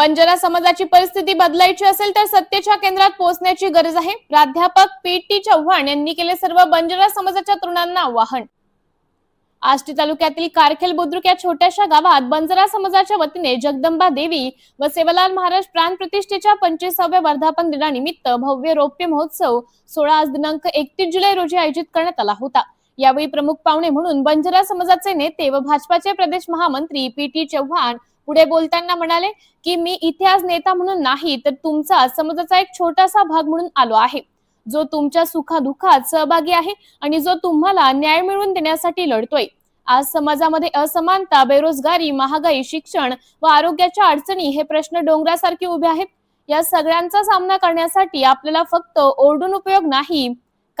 बंजारा समाजाची परिस्थिती बदलायची असेल तर सत्तेच्या केंद्रात पोहोचण्याची गरज आहे. प्राध्यापक पी टी चव्हाण यांनी केले सर्व बंजारा समाजाच्या तरुणांना आवाहन. आष्टी तालुक्यातील कारखेल बुद्रुक या छोट्याशा गावात बंजारा समाजाच्या वतीने जगदंबा देवी व सेवालाल महाराज प्राण प्रतिष्ठेच्या पंचवीसाव्या वर्धापन दिनानिमित्त भव्य रौप्य महोत्सव सोळा आज दिनांक एकतीस जुलै रोजी आयोजित करण्यात आला होता. यावेळी प्रमुख पाहुणे म्हणून बंजारा समाजाचे नेते व भाजपाचे प्रदेश महामंत्री पी टी चव्हाण पुढे बोलताना म्हणाले की मी इथे आज नेता म्हणून नाही तर तुमचा समाजाचा एक छोटासा भाग म्हणून आलो आहे. जो तुमच्या सुखादुःखात सहभागी आहे आणि जो तुम्हाला न्याय मिळवून देण्यासाठी लढतोय. आज समाजामध्ये असमानता बेरोजगारी महागाई शिक्षण व आरोग्याच्या अडचणी हे प्रश्न डोंगरासारखे उभे आहेत. या सगळ्यांचा सामना करण्यासाठी आपल्याला फक्त ओरडून उपयोग नाही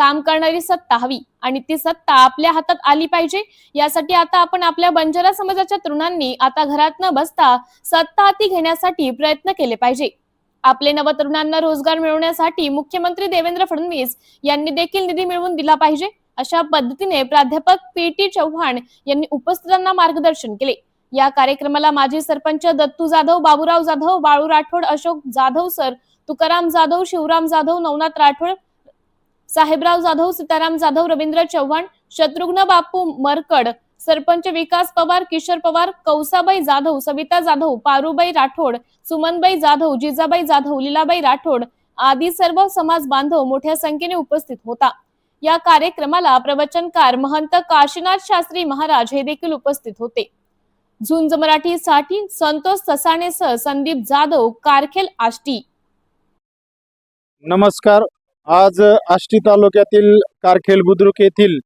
काम करणारी सत्ता हवी आणि ती सत्ता आपल्या हातात आली पाहिजे यासाठी आता आपण आपल्या बंजारा समाजाच्या तरुणांनी आता घरात न बसता सत्ता हाती घेण्यासाठी प्रयत्न केले पाहिजे. आपले नवतरुणांना रोजगार मिळवण्यासाठी मुख्यमंत्री देवेंद्र फडणवीस यांनी देखील निधी मिळवून दिला पाहिजे अशा पद्धतीने प्राध्यापक पी टी चव्हाण यांनी उपस्थितांना मार्गदर्शन केले. या कार्यक्रमाला माजी सरपंच दत्तू जाधव बाबूराव जाधव बाळू राठोड अशोक जाधव सर तुकाराम जाधव शिवराम जाधव नवनाथ राठोड साहेबराव जाधव सीताराम जाधव रवींद्र चव्हाण शत्रुघ्न बापू मरकड सरपंच विकास पवार किशोर पवार कौसाबाई जाधव सविता जाधव पारुबाई राठोड सुमनबाई जाधव जिजाबाई जाधव लीलाबाई राठोड आदी सर्व समाज बांधव मोठ्या संख्येने उपस्थित होता. या कार्यक्रमाला प्रवचनकार महंत काशीनाथ शास्त्री महाराज हे देखील उपस्थित होते. झुंज मराठी साठी संतोष ससाणेसह संदीप जाधव कारखेल आष्टी. नमस्कार. आज आष्टी तालुक्यातील कारखेल बुद्रुक येथील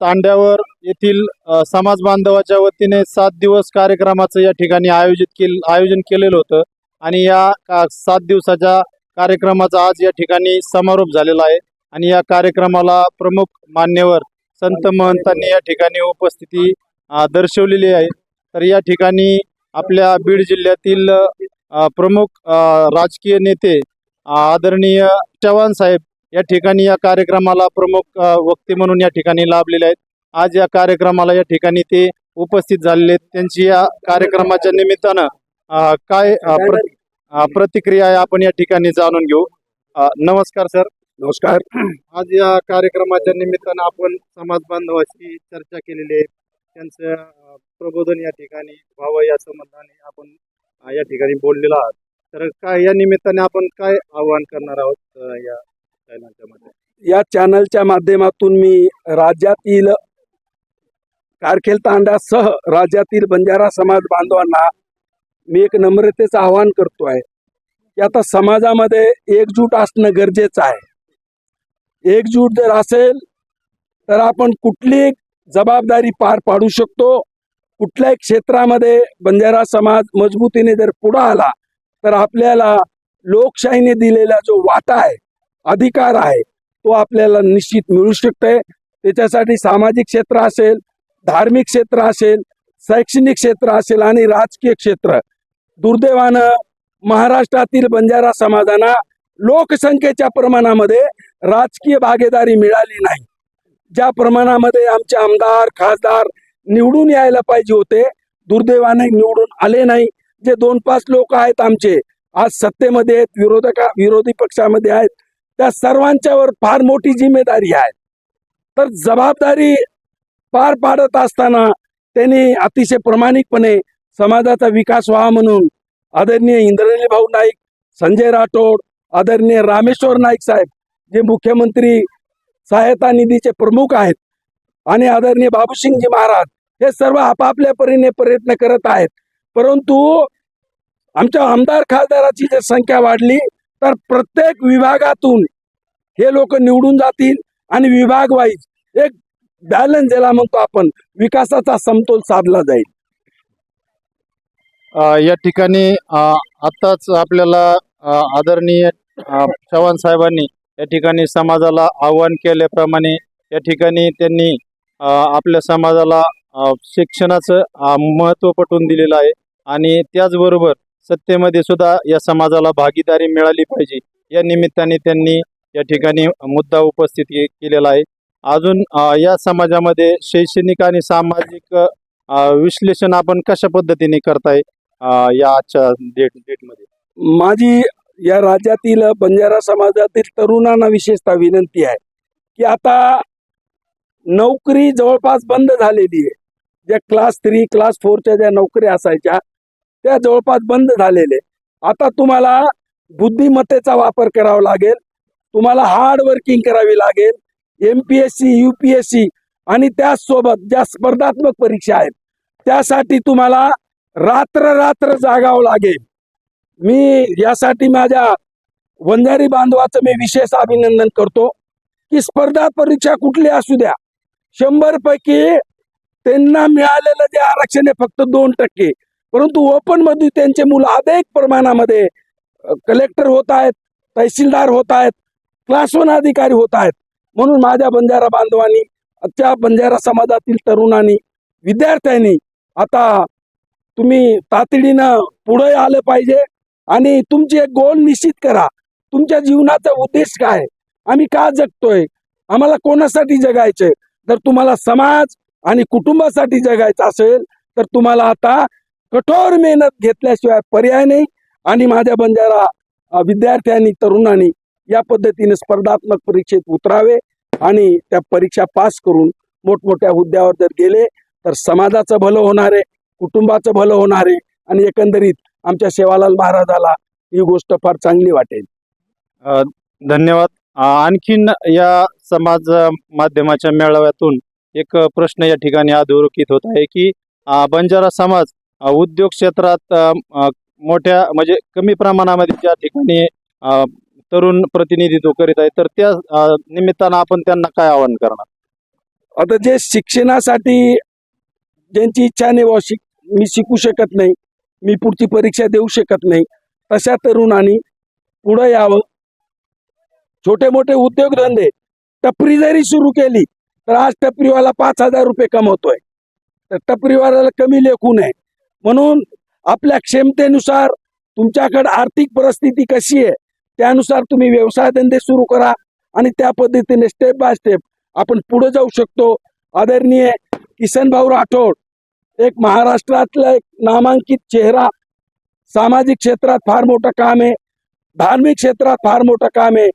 तांड्यावर येथील समाज बांधवाच्या वतीने सात दिवस कार्यक्रमाचं या ठिकाणी आयोजित केल आयोजन केलेलं होतं. आणि या का- सात दिवसाच्या कार्यक्रमाचा आज या ठिकाणी समारोप झालेला आहे. आणि या कार्यक्रमाला प्रमुख मान्यवर संत महंतांनी या ठिकाणी उपस्थिती दर्शवलेली आहे. तर या ठिकाणी आपल्या बीड जिल्ह्यातील प्रमुख राजकीय नेते आदरणीय चव्हाण साहेब या ठिकाणी या कार्यक्रमाला प्रमुख वक्ते म्हणून या ठिकाणी लाभलेले आहेत. आज या कार्यक्रमाला या ठिकाणी ते उपस्थित झालेले आहेत. त्यांची या कार्यक्रमाच्या निमित्तानं काय प्रतिक्रिया आहे आपण या ठिकाणी जाणून घेऊ. नमस्कार सर. नमस्कार. आज या कार्यक्रमाच्या निमित्तानं आपण समाज बांधवाशी चर्चा केलेली आहे. त्यांचं प्रबोधन या ठिकाणी व्हावं या संबंधाने आपण या ठिकाणी बोललेलो आहात. तर काय या निमित्ताने आपण काय आवाहन करणार आहोत या चॅनलच्या मध्ये या चॅनलच्या माध्यमातून मी राज्यातील कारखेल तांड्यासह राज्यातील बंजारा समाज बांधवांना मी एक नम्रतेचं आवाहन करतो आहे की आता समाजामध्ये एकजूट असणं गरजेचं आहे. एकजूट जर असेल तर आपण कुठली जबाबदारी पार पाडू शकतो. कुठल्याही क्षेत्रामध्ये बंजारा समाज मजबूतीने जर पुढं आला तर आपल्याला लोकशाहीने दिलेला जो वाटा आहे अधिकार आहे तो आपल्याला निश्चित मिळू शकतोय. त्याच्यासाठी सामाजिक क्षेत्र असेल धार्मिक क्षेत्र असेल शैक्षणिक क्षेत्र असेल आणि राजकीय क्षेत्र दुर्दैवानं महाराष्ट्रातील बंजारा समाजांना लोकसंख्येच्या प्रमाणामध्ये राजकीय भागीदारी मिळाली नाही. ज्या प्रमाणामध्ये आमचे आमदार खासदार निवडून यायला पाहिजे होते दुर्दैवाने निवडून आले नाही. जे दोन पाच लोक आहेत आमचे आज सत्तेमध्ये आहेत विरोधका विरोधी पक्षामध्ये आहेत त्या सर्वांच्यावर फार मोठी जिम्मेदारी आहे. तर जबाबदारी पार पाडत असताना त्यांनी अतिशय प्रामाणिकपणे समाजाचा विकास व्हावा म्हणून आदरणीय इंद्रनील भाऊ नाईक संजय राठोड आदरणीय रामेश्वर नाईक साहेब जे मुख्यमंत्री सहायता निधीचे प्रमुख आहेत आणि आदरणीय बाबूसिंगजी महाराज हे सर्व आपापल्या परीने प्रयत्न करत आहेत. परंतु आमच्या आमदार खासदाराची जर संख्या वाढली तर प्रत्येक विभागातून हे लोक निवडून जातील आणि विभाग वाईज एक बॅलन्स ज्याला म्हणतो आपण विकासाचा समतोल साधला जाईल. या ठिकाणी आताच आत्ताच आपल्याला आदरणीय चव्हाण साहेबांनी या ठिकाणी समाजाला आव्हान केल्याप्रमाणे या ठिकाणी त्यांनी आपल्या समाजाला शिक्षणाचं महत्त्व महत्त्व पटवून दिलेलं आहे. आणि त्याचबरोबर सत्तेमध्ये सुद्धा या समाजाला भागीदारी मिळाली पाहिजे. या निमित्ताने त्यांनी या ठिकाणी मुद्दा उपस्थित केलेला आहे. अजून या समाजामध्ये शैक्षणिक आणि सामाजिक विश्लेषण आपण कशा पद्धतीने करताय या आजच्या डेट डेटमध्ये? माझी या राज्यातील बंजारा समाजातील तरुणांना विशेषतः विनंती आहे की आता नोकरी जवळपास बंद झालेली आहे. ज्या क्लास थ्री क्लास फोरच्या ज्या नोकऱ्या असायच्या त्या जवळपास बंद झालेले. आता तुम्हाला बुद्धिमत्तेचा वापर करावा लागेल. तुम्हाला हार्ड वर्किंग करावी लागेल. M P S C U P S C आणि त्याचसोबत ज्या स्पर्धात्मक परीक्षा आहेत त्यासाठी तुम्हाला रात्र रात्र जागावं लागेल. मी यासाठी माझ्या वंजारी बांधवाचं मी विशेष अभिनंदन करतो की स्पर्धा परीक्षा कुठली असू द्या शंभर पैकी त्यांना मिळालेलं जे आरक्षण आहे फक्त दोन टक्के. परंतु ओपनमध्ये त्यांचे मुलं अधिक प्रमाणामध्ये कलेक्टर होत आहेत तहसीलदार होत आहेत क्लास वन अधिकारी होत आहेत. म्हणून माझ्या बंजारा बांधवांनी त्या बंजारा समाजातील तरुणांनी विद्यार्थ्यांनी आता तुम्ही तातडीनं पुढे आलं पाहिजे आणि तुमचे एक गोल निश्चित करा. तुमच्या जीवनाचा उद्देश काय? आम्ही का जगतोय? आम्हाला कोणासाठी जगायचंय? जर तुम्हाला समाज आणि कुटुंबासाठी जगायचं असेल तर तुम्हाला आता कठोर मेहनत घेतल्याशिवाय पर्याय नाही. आणि माझ्या बंजारा विद्यार्थ्यांनी तरुणांनी या पद्धतीने स्पर्धात्मक परीक्षेत उतरावे आणि त्या परीक्षा पास करून मोठमोठ्या हुद्द्यावर जर गेले तर समाजाचं भलं होणार आहे कुटुंबाचं भलं होणार आहे आणि एकंदरीत आमच्या सेवालाल महाराजाला ही गोष्ट फार चांगली वाटेल. धन्यवाद. आणखीन या समाज माध्यमाच्या मेळाव्यातून एक प्रश्न या ठिकाणी अधोरेखित होत आहे की बंजारा समाज उद्योग क्षेत्रात मोठ्या म्हणजे कमी प्रमाणामध्ये ज्या ठिकाणी अं, तरुण प्रतिनिधित्व करीत आहे तर त्या निमित्तानं आपण त्यांना काय आवाहन करणार? आता जे शिक्षणासाठी ज्यांची इच्छा नाही व शिक मी शिकू शकत नाही मी पुढची परीक्षा देऊ शकत नाही तशा तरुणांनी पुढे यावं. छोटे मोठे उद्योगधंदे टपरी जरी सुरू केली तर आज टपरीवाला पाच हजार रुपये कमवतोय. तर टपरीवाल्याला कमी लेखू नये. म्हणून आपल्या क्षमतेनुसार तुमच्याकडे आर्थिक परिस्थिती कशी आहे त्यानुसार तुम्ही व्यवसाय धंदे सुरू करा आणि त्या पद्धतीने स्टेप बाय स्टेप आपण पुढे जाऊ शकतो. आदरणीय किसन भाऊ राठोड एक महाराष्ट्रातला एक नामांकित चेहरा सामाजिक क्षेत्रात फार मोठं काम आहे धार्मिक क्षेत्रात फार मोठं काम आहे.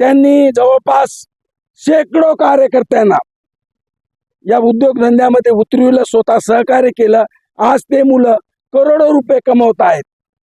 त्यांनी जवळपास शेकडो कार्यकर्त्यांना या उद्योगधंद्यामध्ये उतरविलं स्वतः सहकार्य केलं. आज ते मुलं करोडो रुपये कमवत आहेत.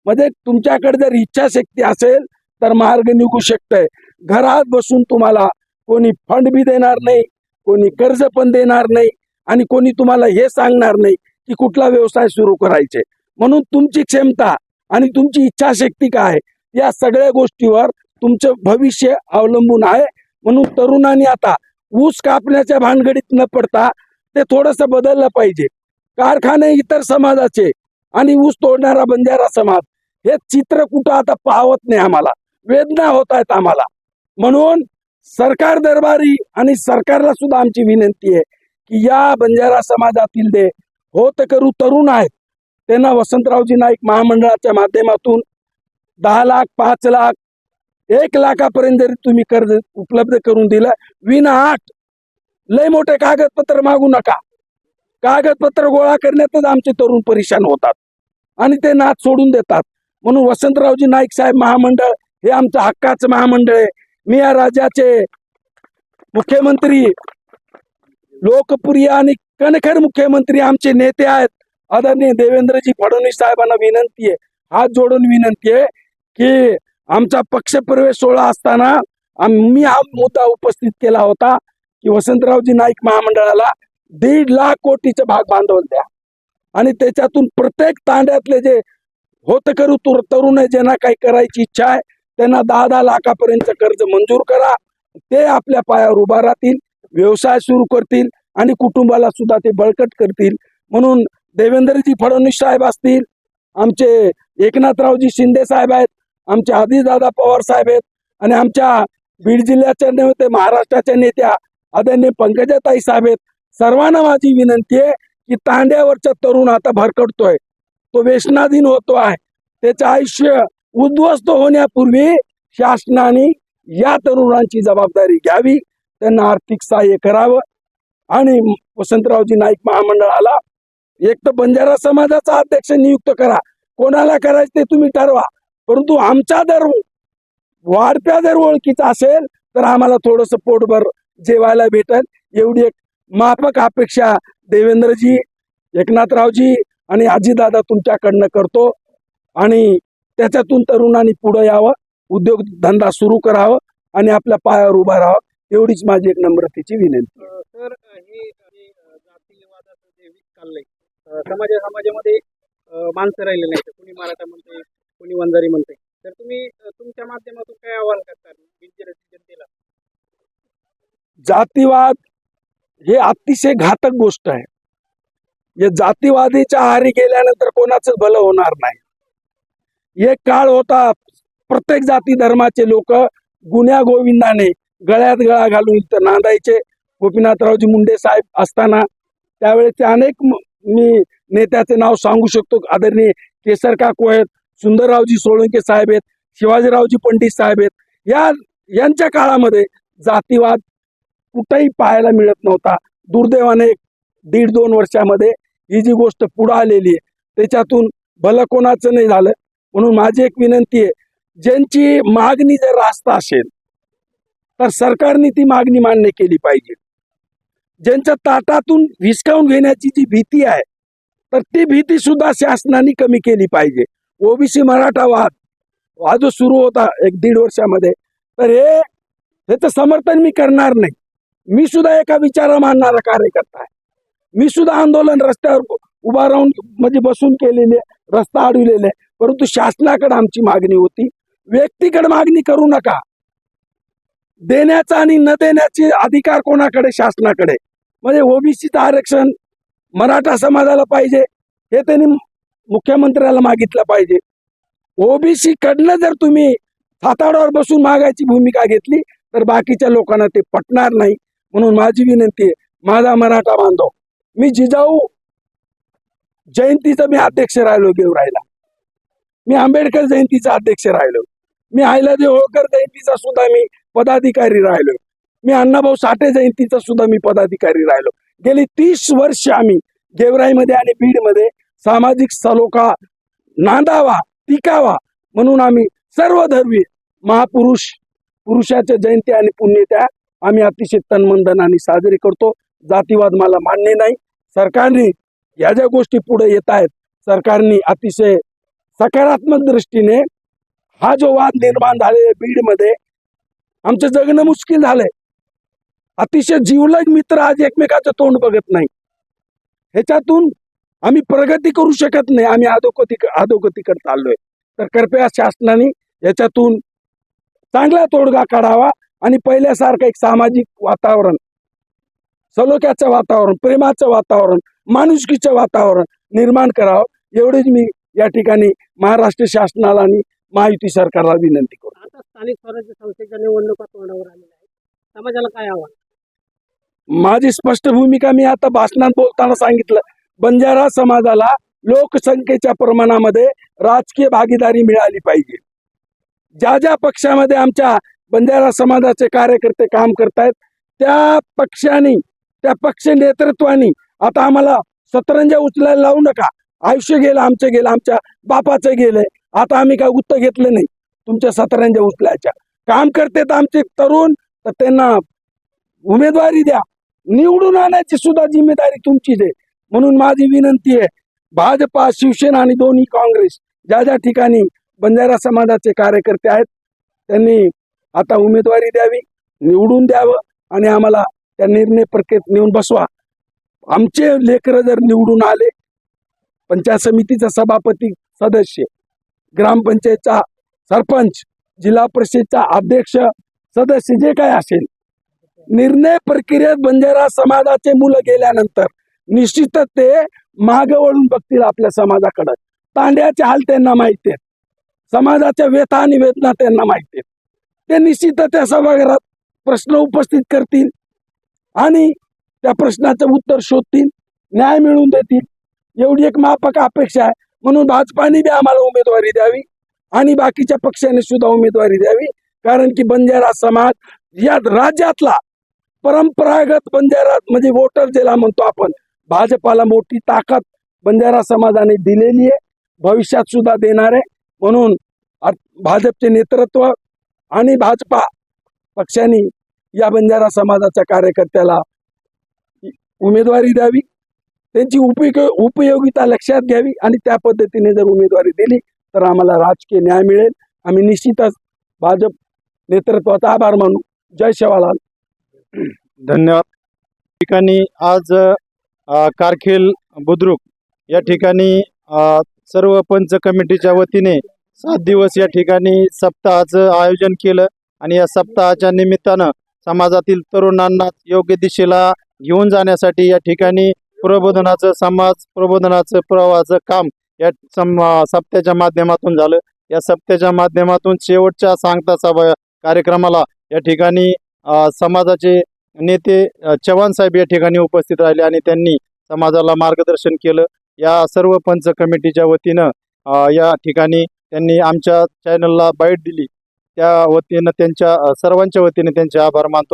म्हणजे तुमच्याकडे जर इच्छाशक्ती असेल तर मार्ग निघू शकतंय. घरात बसून तुम्हाला कोणी फंड बी देणार नाही कोणी कर्ज पण देणार नाही आणि कोणी तुम्हाला हे सांगणार नाही की कुठला व्यवसाय सुरू करायचे. म्हणून तुमची क्षमता आणि तुमची इच्छाशक्ती काय या सगळ्या गोष्टीवर तुमचं भविष्य अवलंबून आहे. म्हणून तरुणांनी आता ऊस कापण्याच्या भानगडीत न पडता ते थोडस बदललं पाहिजे. कारखाने इतर समाजाचे आणि ऊस तोडणारा बंजारा समाज. हे चित्र कुठं आता पाहत नाही आम्हाला. वेदना होत आहेत आम्हाला. म्हणून सरकार दरबारी आणि सरकारला सुद्धा आमची विनंती आहे की या बंजारा समाजातील दे होत करू तरुण आहेत त्यांना वसंतरावजी नाईक महामंडळाच्या माध्यमातून दहा लाख पाच लाख एक लाखापर्यंत जरी तुम्ही कर्ज उपलब्ध करून दिलं विना आठ लय मोठे कागदपत्र मागू नका. कागदपत्र गोळा करण्यातच आमचे तरुण परेशान होतात. आणि ते नाद सोडून देतात. म्हणून वसंतरावजी नाईक साहेब महामंडळ हे आमचं हक्काचं महामंडळ आहे. मी या राज्याचे मुख्यमंत्री लोकप्रिय आणि कणखर मुख्यमंत्री आमचे नेते आहेत. आदरणीय देवेंद्रजी फडणवीस साहेबांना विनंती आहे. हात जोडून विनंती आहे की आमचा पक्षप्रवेश सोहळा असताना मी हा मुद्दा उपस्थित केला होता की वसंतरावजी नाईक महामंडळाला दीड लाख कोटीचं भाग भांडवल द्या. आणि त्याच्यातून प्रत्येक तांड्यातले जे होत करू तुर- तरुण आहे, ज्यांना काही करायची इच्छा आहे त्यांना दहा दहा लाखापर्यंत कर्ज मंजूर करा. ते आपल्या पायावर उभा राहतील व्यवसाय सुरू करतील आणि कुटुंबाला सुद्धा ते बळकट करतील. म्हणून देवेंद्रजी फडणवीस साहेब असतील आमचे एकनाथरावजी शिंदे साहेब आहेत आमचे आदिदादा पवार साहेब आहेत आणि आमच्या बीड जिल्ह्याच्या नेते महाराष्ट्राच्या नेत्या आदरणीय पंकजाताई साहेब आहेत सर्वांना माझी विनंती आहे की तांड्यावरचा तरुण आता भरकटतोय. तो व्यसनाधीन होतो आहे. त्याचं आयुष्य उद्ध्वस्त होण्यापूर्वी शासनाने या तरुणांची जबाबदारी घ्यावी. त्यांना आर्थिक सहाय्य करावं. आणि वसंतरावजी नाईक महामंडळाला एक तर बंजारा समाजाचा अध्यक्ष नियुक्त करा. कोणाला करायचं ते तुम्ही ठरवा. परंतु आमचा जर वाढत्या जर ओळखीचा असेल तर आम्हाला थोडंसं पोटभर जेवायला भेटल. एवढी एक माफक अपेक्षा देवेंद्रजी एकनाथरावजी आणि आजीदादा तुमच्याकडनं करतो आणि त्याच्यातून तरुणांनी पुढे यावं उद्योगधंदा सुरू करावं आणि आपल्या पायावर उभा राहावं एवढीच माझी एक नम्रतेची विनंती. सर हे चाललंय समाजा समाजामध्ये माणसं राहिले नाही कुणी मराठा म्हणते कुणी वंजारी म्हणते तर तुम्ही तुमच्या माध्यमातून काय आवाहन करता जनतेला? जातीवाद हे अतिशय घातक गोष्ट आहे. या जातीवादीच्या आहारी गेल्यानंतर कोणाच भलं होणार नाही. एक काळ होता प्रत्येक जाती धर्माचे लोक गुन्ह्या गोविंदाने गळ्यात गळा घालून इथं नांदायचे. गोपीनाथरावजी मुंडे साहेब असताना त्यावेळेचे अनेक मी नेत्याचे नाव सांगू शकतो. आदरणीय केसर काको आहेत सुंदररावजी सोळंके साहेब आहेत शिवाजीरावजी पंडित साहेब आहेत. या यांच्या काळामध्ये जातीवाद कुठेही पाहायला मिळत नव्हता. दुर्दैवाने एक दीड दोन वर्षामध्ये ही जी गोष्ट पुढं आलेली आहे त्याच्यातून भलं कोणाचं नाही झालं. म्हणून माझी एक विनंती आहे ज्यांची मागणी जर रास्त असेल तर सरकारने ती मागणी मान्य केली पाहिजे. ज्यांच्या ताटातून हिसकावून घेण्याची जी भीती आहे तर ती भीती सुद्धा शासनाने कमी केली पाहिजे. ओबीसी मराठा वाद हा जो सुरू होता एक दीड वर्षामध्ये. तर हे त्याचं समर्थन मी करणार नाही. मी सुद्धा एका विचार मानणारा कार्यकर्ता आहे. मी सुद्धा आंदोलन रस्त्यावर उभा राहून म्हणजे बसून केलेले रस्ता अडविलेले परंतु शासनाकडे आमची मागणी होती. व्यक्तीकडे मागणी करू नका. देण्याचा आणि न देण्याचे अधिकार कोणाकडे? शासनाकडे. म्हणजे ओबीसीचं आरक्षण मराठा समाजाला पाहिजे हे त्यांनी मुख्यमंत्र्याला मागितलं पाहिजे. ओबीसी कडनं जर तुम्ही हाताडावर बसून मागायची भूमिका घेतली तर बाकीच्या लोकांना ते पटणार नाही. म्हणून माझी विनंती आहे माझा मराठा बांधव मी जिजाऊ जयंतीचा मी अध्यक्ष राहिलो गेवरायला मी आंबेडकर जयंतीचा अध्यक्ष राहिलो. मी अहिल्यादेव होळकर जयंतीचा सुद्धा मी पदाधिकारी राहिलो. मी अण्णाभाऊ साठे जयंतीचा सुद्धा मी पदाधिकारी राहिलो. गेली तीस वर्ष आम्ही गेवराईमध्ये आणि बीडमध्ये सामाजिक सलोखा नांदावा टिकावा म्हणून आम्ही सर्वधर्मी महापुरुष पुरुषाच्या जयंती आणि पुण्यत्या आम्ही अतिशय तन्मंदनाने साजरी करतो. जातीवाद मला मान्य नाही. सरकारने या ज्या गोष्टी पुढे येत आहेत सरकारने अतिशय सकारात्मक दृष्टीने हा जो वाद निर्माण झालेला बीडमध्ये आमचं जगणं मुश्किल झालंय. अतिशय जीवलग मित्र आज एकमेकाचं तोंड बघत नाही. ह्याच्यातून आम्ही प्रगती करू शकत नाही. आम्ही अधोगती अधोगतीकडे चाललोय तर कृपया शासनाने याच्यातून चांगला तोडगा काढावा. आणि पहिल्यासारखं एक सामाजिक वातावरण सलोख्याचं वातावरण प्रेमाचं वातावरण माणुसकीचं वातावरण निर्माण करावं एवढीच मी या ठिकाणी महाराष्ट्र शासनाला आणि महायुती सरकारला विनंती करतो. आता स्थानिक स्वराज्य संस्थेच्या निवडणुका तोंडावर आलेल्या आहेत. समाजाला काय आव्हान? माझी स्पष्ट भूमिका मी आता भाषणात बोलताना सांगितलं. बंजारा समाजाला लोकसंख्येच्या प्रमाणामध्ये राजकीय भागीदारी मिळाली पाहिजे. ज्या ज्या पक्षामध्ये आमच्या बंजारा समाजाचे कार्यकर्ते काम करतायत. त्या पक्षाने त्या पक्ष नेतृत्वाने आता आम्हाला सतरंजा उचलायला लावू नका. आयुष्य गेलं आमचं गेलं आमच्या बापाचं गेलंय. आता आम्ही काय उत्तर घेतलं नाही तुमच्या सतरंजा उचलायच्या. काम करतेत आमचे तरुण तर त्यांना उमेदवारी द्या. निवडून आणायची सुद्धा जिम्मेदारी तुमचीच आहे. म्हणून माझी विनंती आहे भाजपा शिवसेना आणि दोन्ही काँग्रेस ज्या ज्या ठिकाणी बंजारा समाजाचे कार्यकर्ते आहेत त्यांनी आता उमेदवारी द्यावी निवडून द्यावं आणि आम्हाला त्या निर्णय प्रक्रियेत नेऊन बसवा. आमचे लेकरं जर निवडून आले पंचायत समितीचा सभापती सदस्य ग्रामपंचायतचा सरपंच जिल्हा परिषदचा अध्यक्ष सदस्य जे काय असेल निर्णय प्रक्रियेत बंजारा समाजाचे मुलं गेल्यानंतर निश्चितच ते मागे वळून बघतील आपल्या समाजाकडे. तांड्याचे हाल त्यांना माहिती आहेत. समाजाच्या व्यथा आणि वेदना त्यांना माहिती आहेत. ते निश्चित त्या सभागृहात प्रश्न उपस्थित करतील आणि त्या प्रश्नाचं उत्तर शोधतील न्याय मिळवून देतील. एवढी एक माफक अपेक्षा आहे. म्हणून भाजपाने बी आम्हाला उमेदवारी द्यावी आणि बाकीच्या पक्षाने सुद्धा उमेदवारी द्यावी. कारण की बंजारा समाज या राज्यातला परंपरागत बंजारा म्हणजे वोटर ज्याला म्हणतो आपण भाजपाला मोठी ताकद बंजारा समाजाने दिलेली आहे. भविष्यात सुद्धा देणार आहे. म्हणून भाजपचे नेतृत्व आणि भाजपा पक्षाने या बंजारा समाजाच्या कार्यकर्त्याला उमेदवारी द्यावी त्यांची उपयोग उपयोगिता लक्षात घ्यावी आणि त्या पद्धतीने जर उमेदवारी दिली तर आम्हाला राजकीय न्याय मिळेल. आम्ही निश्चितच भाजप नेतृत्वाचा आभार मानू. जय शेवालाल. धन्यवाद. ठिकाणी आज कारखेल बुद्रुक या ठिकाणी सर्व पंच कमिटीच्या वतीने सात दिवस या ठिकाणी सप्ताहाचं आयोजन केलं आणि या सप्ताहाच्या निमित्तानं समाजातील तरुणांना योग्य दिशेला घेऊन जाण्यासाठी या ठिकाणी प्रबोधनाचं समाज प्रबोधनाचं प्रवाहाचं काम या सम सप्त्याच्या माध्यमातून झालं. या सप्त्याच्या माध्यमातून शेवटच्या सांगता सभा कार्यक्रमाला या ठिकाणी समाजाचे नेते चव्हाण साहेब या ठिकाणी उपस्थित राहिले आणि त्यांनी समाजाला मार्गदर्शन केलं. या सर्व पंच कमिटीच्या वतीनं या ठिकाणी त्यांनी आमच्या चॅनलला बाईट दिली. त्या वतीनं त्यांच्या सर्वांच्या वतीने त्यांचे आभार मानतो.